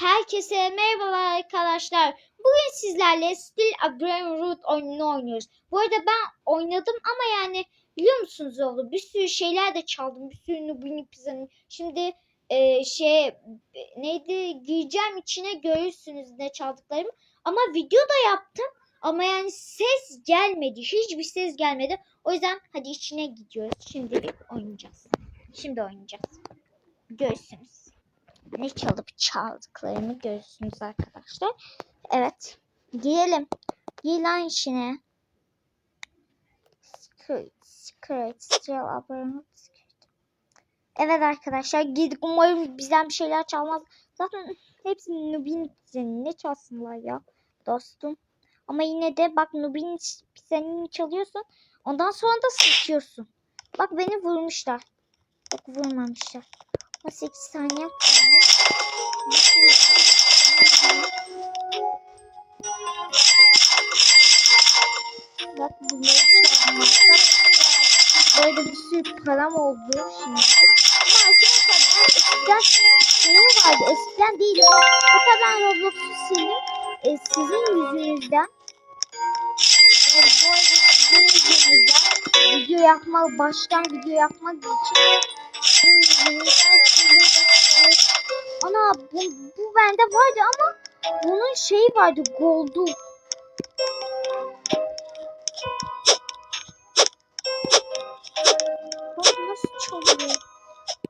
Herkese merhabalar arkadaşlar. Bugün sizlerle Still a Brain Root oyununu oynuyoruz. Bu arada ben oynadım ama yani biliyor musunuz oldu? Bir sürü şeyler de çaldım. Bir sürü Nubini Pizza'nın. Şimdi e, şey e, neydi gireceğim içine görürsünüz ne çaldıklarımı. Ama video da yaptım. Ama yani ses gelmedi. Hiçbir ses gelmedi. O yüzden hadi içine gidiyoruz. Şimdi oynayacağız. Şimdi oynayacağız. Görürsünüz ne çalıp çaldıklarımı görürsünüz arkadaşlar. Evet. Girelim. Gir lan içine. Secret, secret, still abone Evet arkadaşlar girdik. Umarım bizden bir şeyler çalmaz. Zaten hepsi Nubin Pizza'nın. Ne çalsınlar ya dostum. Ama yine de bak Nubin Pizza'nın çalıyorsun. Ondan sonra da sıkıyorsun. Bak beni vurmuşlar. Yok vurmamışlar. 18 saniye kalmış. Bak bunları. Bu arada bir sürü param oldu şimdi. Ama arkadaşlar ben eskiden şeyim vardı. Eskiden değil. Hatta ben Roblox'u sildim. E, sizin yüzünüzden. E, bu arada sizin yüzünüzden video yapmak, baştan video yapmak için. Ana bu, bu bende vardı ama bunun şeyi vardı goldu. Nasıl çalıyor.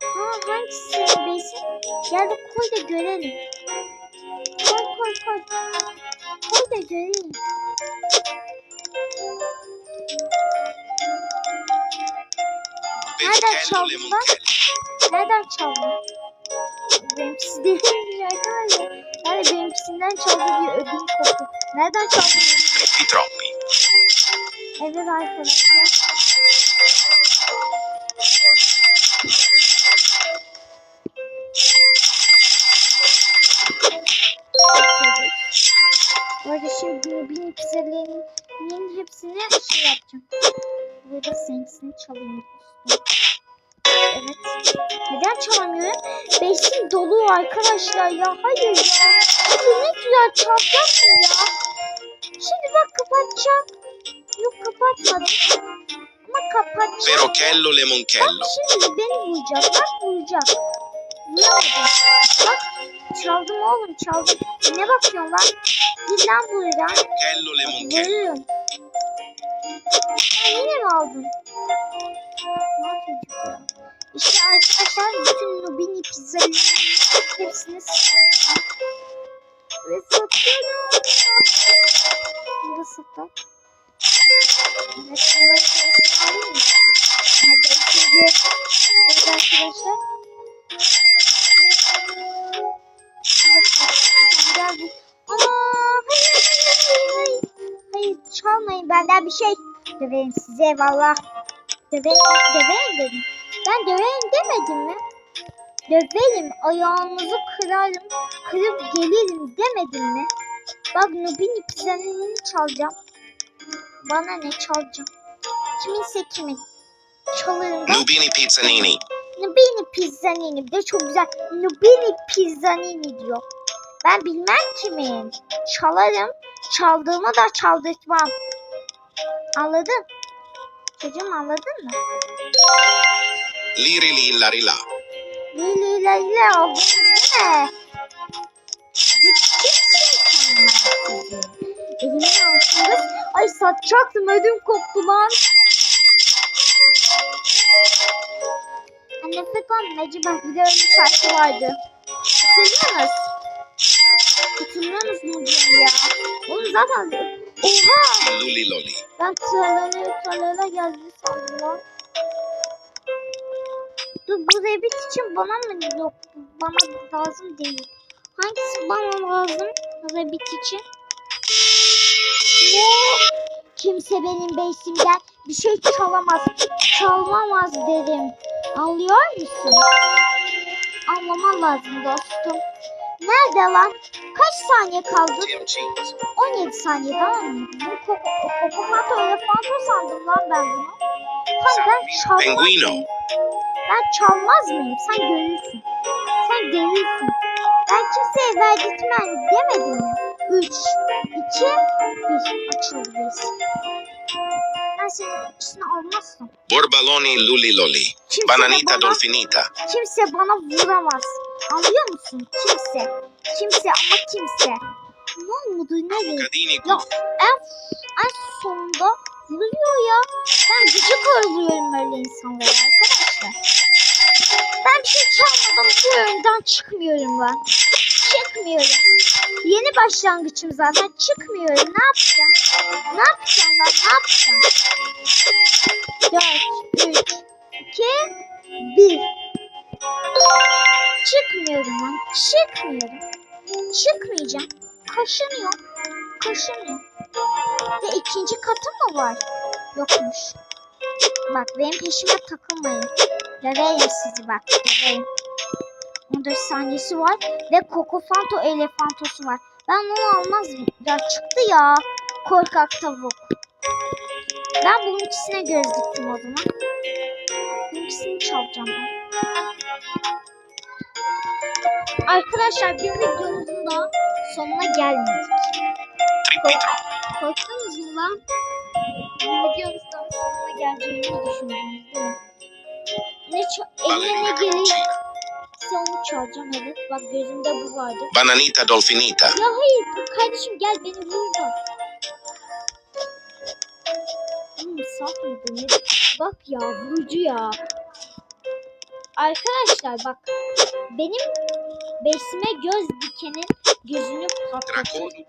Ha hangisi besin? Gel de koy da görelim. Koy koy koy. Koy da görelim. Nereden çaldın lan? Nereden çaldın? Benimkisi değilmiş arkadaşlar. Yani benimkisinden çaldı diye ödüm koptu. Nereden çaldın? Evet arkadaşlar. Bu arada şimdi bin pizzalarının hepsini şey yapacağım. Burada seninkisini çalayım. Evet. Neden çalamıyorum? Beşim dolu arkadaşlar ya. Hayır ya. Şimdi ne güzel çalacaksın ya. Şimdi bak kapatacağım. Yok kapatmadım. Ama kapatacağım. Verochello Bak lemoncello. şimdi beni vuracak. Bak vuracak. Vuramadım. Bak çaldım oğlum çaldım. Ne bakıyorsun lan? Git lan buradan. Verochello lemoncello. Vuruyorum. Sen yine mi aldın? İşte arkadaşlar bütün Nubini pizzaların hepsini sattım. Ve satıyorum. Bunu da sattım. Evet bunları parasını alayım mı? Hadi ikinci. Evet arkadaşlar. Gel bu. Aa, hayır, hayır, hayır. Hayır çalmayın benden bir şey. Döveyim size valla. Döveyim, döveyim dedim. Ben döveyim demedim mi? Döverim, ayağınızı kırarım, kırıp gelirim demedim mi? Bak Nubini pizzanını çalacağım. Bana ne çalacağım? Kiminse kimin. Çalarım ben. Nubini pizzanini. Nubini pizzanini. De çok güzel. Nubini pizzanini diyor. Ben bilmem kimin. Çalarım. Çaldığımı da çaldırtmam. Anladın? Çocuğum anladın mı? Liri li lari la. Lili Leyla oldunuz değil mi? Elimin altında. Ay satacaktım ödüm koptu lan. Anne Fekon Necip bak bir de öyle şarkı vardı. Hatırlıyorsunuz? Hatırlıyorsunuz mu diyorum ya? Oğlum zaten Oha! Luli loli. Ben tralala tralala geldi sandım lan. Dur bu rabbit için bana mı yok? Bana lazım değil. Hangisi bana lazım rabbit için? Ne? Kimse benim besimden bir şey çalamaz. Çalmamaz dedim. Anlıyor musun? Anlaman lazım dostum. Nerede lan? Kaç saniye kaldı? Tim cheese. 17 saniye tamam mı? Bu Kokomato elefanto sandım lan ben bunu. Hayır ben çalmaz Penguino. mıyım? Ben çalmaz mıyım? Sen görürsün. Sen görürsün. Ben kimse kimseye verdirtmem demedim mi? 3, 2, 1 açıldı biz. Ben senin içine almazsam. Borbaloni luli loli. Kimse Bananita bana- dolfinita. Kimse bana vuramaz. Anlıyor musun? Kimse. Kimse ama kimse. Ne oldu? Ne Ya en, en sonunda vuruyor ya. Ben gıcık oluyorum öyle insanlara arkadaşlar. Ben bir şey çalmadan bu oyundan çıkmıyorum ben. Çıkmıyorum. Yeni başlangıçım zaten çıkmıyorum. Ne yapacağım? Ne yapacağım ben? Ne yapacağım? 4, 3, 2, 1. Çıkmıyorum lan. Çıkmıyorum. Çıkmayacağım. Kaşınıyor. Kaşınıyor. Ve ikinci katı mı var? Yokmuş. Bak benim peşime takılmayın. Döverim sizi bak. Döverim. 14 saniyesi var. Ve Coco Fanto elefantosu var. Ben onu almaz mıyım? Ya çıktı ya. Korkak tavuk. Ben bunun ikisine göz diktim o zaman. Bunun ikisini çalacağım ben. Arkadaşlar bir videomuzun da sonuna gelmedik. Tripitro. Korktunuz mu lan? Bu videomuzdan sonuna geleceğini düşündünüz değil mi? Ne eline ne gelirse onu çalacağım evet. Bak gözümde bu vardı. Bananita dolfinita. Ya hayır kardeşim gel beni vurma. Hmm, saf mıydı ne? Bak ya vurucu ya. Arkadaşlar bak benim besime göz dikenin gözünü patlatır. Ne oluyor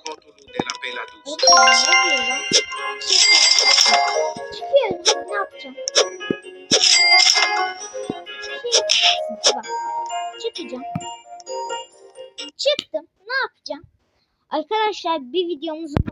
lan? Çık- Çıkıyorum ne yapacağım? Bak. Çıkacağım. Çıktım. Ne yapacağım? Arkadaşlar bir videomuzun